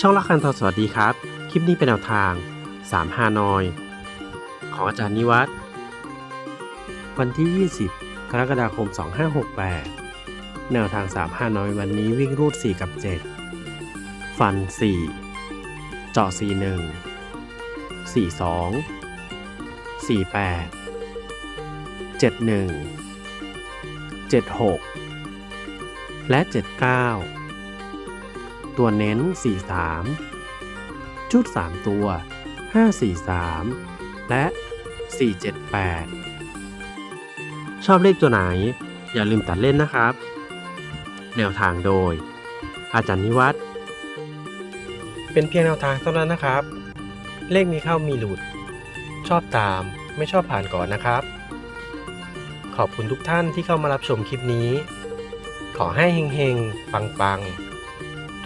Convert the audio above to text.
ช่องละคันทอสวัสดีครับ คลิปนี้เป็นแนวทาง3ฮานอย ของอาจารย์นิวัฒน์วันที่ 20 กรกฎาคม 2568 แนวทาง3ฮานอยวันนี้วิ่งรูด 4 กับ 7 ฟัน 4 เจาะ 41 42 48 71 76 และ 79 ตัวเน้น 43 ชุด 3 ตัว 543 และ 478 ชอบเลขตัวไหน อย่าลืมตัดเล่นนะครับ แนวทางโดย อาจารย์นิวัฒน์เป็นเพียงแนวทางเท่านั้นนะครับ เลขมีเข้ามีหลุด ชอบตามไม่ชอบผ่านก่อนนะครับ ขอบคุณทุกท่านที่เข้ามารับชมคลิปนี้ ขอให้เฮงๆ ปังๆ